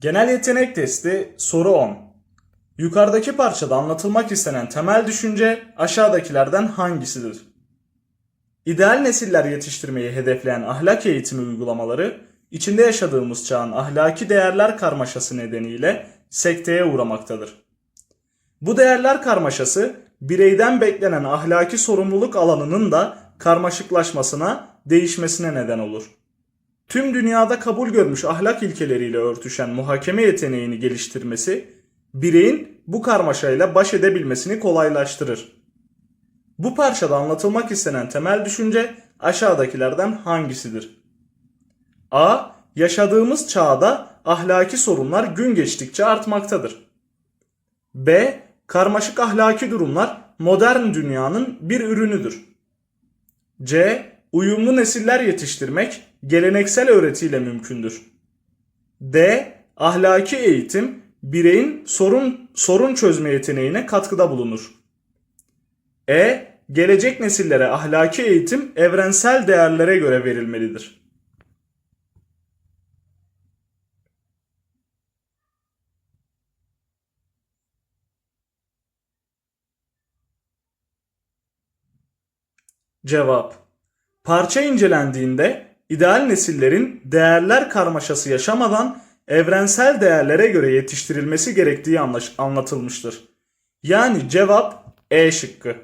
Genel yetenek testi soru 10. Yukarıdaki parçada anlatılmak istenen temel düşünce aşağıdakilerden hangisidir? İdeal nesiller yetiştirmeyi hedefleyen ahlak eğitimi uygulamaları, içinde yaşadığımız çağın ahlaki değerler karmaşası nedeniyle sekteye uğramaktadır. Bu değerler karmaşası, bireyden beklenen ahlaki sorumluluk alanının da karmaşıklaşmasına, değişmesine neden olur. Tüm dünyada kabul görmüş ahlak ilkeleriyle örtüşen muhakeme yeteneğini geliştirmesi, bireyin bu karmaşayla baş edebilmesini kolaylaştırır. Bu parçada anlatılmak istenen temel düşünce aşağıdakilerden hangisidir? A. Yaşadığımız çağda ahlaki sorunlar gün geçtikçe artmaktadır. B. Karmaşık ahlaki durumlar modern dünyanın bir ürünüdür. C. Uyumlu nesiller yetiştirmek geleneksel öğretiyle mümkündür. D. Ahlaki eğitim bireyin sorun sorun çözme yeteneğine katkıda bulunur. E. Gelecek nesillere ahlaki eğitim evrensel değerlere göre verilmelidir. Cevap Parça incelendiğinde ideal nesillerin değerler karmaşası yaşamadan evrensel değerlere göre yetiştirilmesi gerektiği anlatılmıştır. Yani cevap E şıkkı.